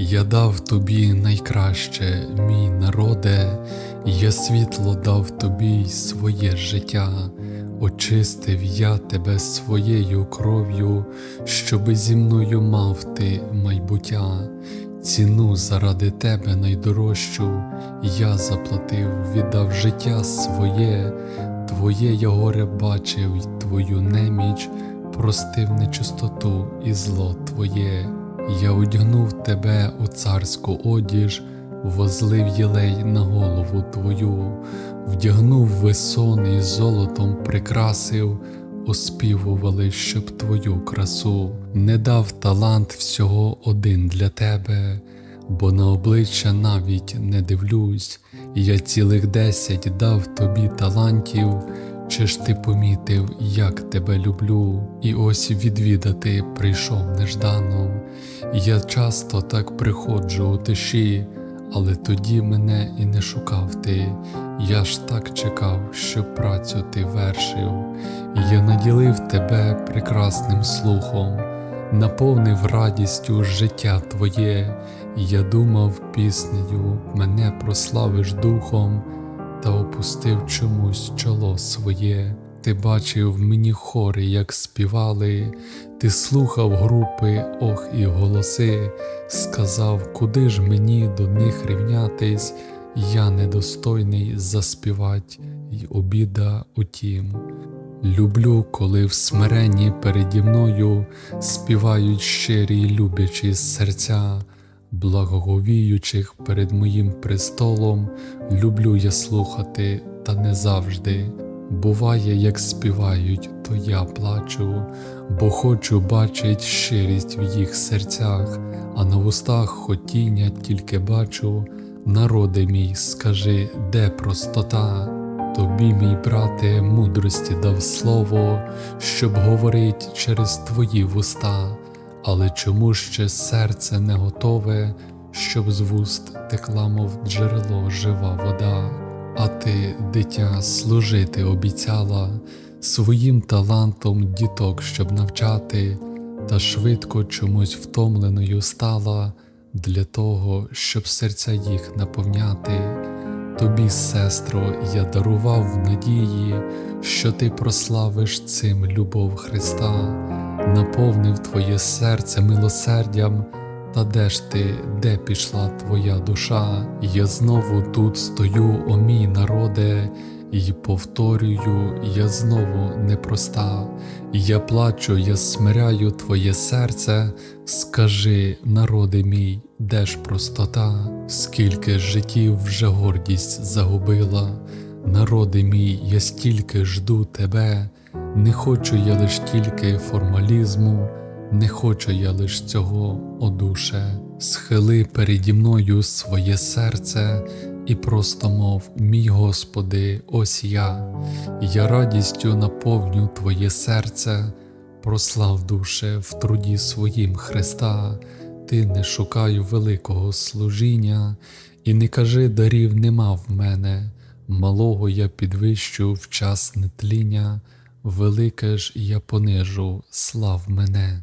Я дав тобі найкраще, мій народе, я світло дав тобі своє життя, очистив я тебе своєю кров'ю, щоби зі мною мав ти майбуття. Ціну заради тебе найдорожчу, я заплатив, віддав життя своє, твоє я горе бачив, й твою неміч, простив нечистоту і зло твоє. Я одягнув тебе у царську одіж, возлив єлей на голову твою, вдягнув весон і золотом прикрасив, оспівували, щоб твою красу, не дав талант всього один для тебе, бо на обличчя навіть не дивлюсь, я цілих десять дав тобі талантів. Чи ж ти помітив, як тебе люблю, і ось відвідати прийшов неждано. Я часто так приходжу у тиші, але тоді мене і не шукав ти. Я ж так чекав, що працю ти вершив. Я наділив тебе прекрасним слухом, наповнив радістю життя твоє. Я думав піснею, мене прославиш духом та опустив чомусь чоло своє. Ти бачив мені хори, як співали, ти слухав групи, ох і голоси, сказав, куди ж мені до них рівнятись, я недостойний заспівать, й обіда утім. Люблю, коли в смиренні переді мною співають щирі й люблячі серця, благоговіючих перед моїм престолом, люблю я слухати, та не завжди. Буває, як співають, то я плачу, бо хочу бачить щирість в їх серцях, а на вустах хотіння тільки бачу. Народи мій, скажи, де простота? Тобі, мій брате, мудрості дав слово, щоб говорить через твої вуста, але чому ще серце не готове, щоб з вуст текла, мов джерело жива вода, а ти, дитя, служити обіцяла своїм талантом діток, щоб навчати, та швидко чомусь втомленою стала для того, щоб серця їх наповняти. Тобі, сестро, я дарував надії, що ти прославиш цим любов Христа, наповнив твоє серце милосердям, та де ж ти, де пішла твоя душа? Я знову тут стою, о мій народе, і повторюю, я знову непроста. Я плачу, я смиряю твоє серце, скажи, народи мій, де ж простота? Скільки життів вже гордість загубила, народи мій, я стільки жду тебе, не хочу я лиш тільки формалізму, не хочу я лиш цього, о душе, схили переді мною своє серце і просто мов, мій Господи, ось я, я радістю наповню Твоє серце, прослав душе в труді своїм Христа, Ти не шукай великого служіння, і не кажи дарів нема в мене, малого я підвищу в час нетління, велике ж я понижу, слав мене.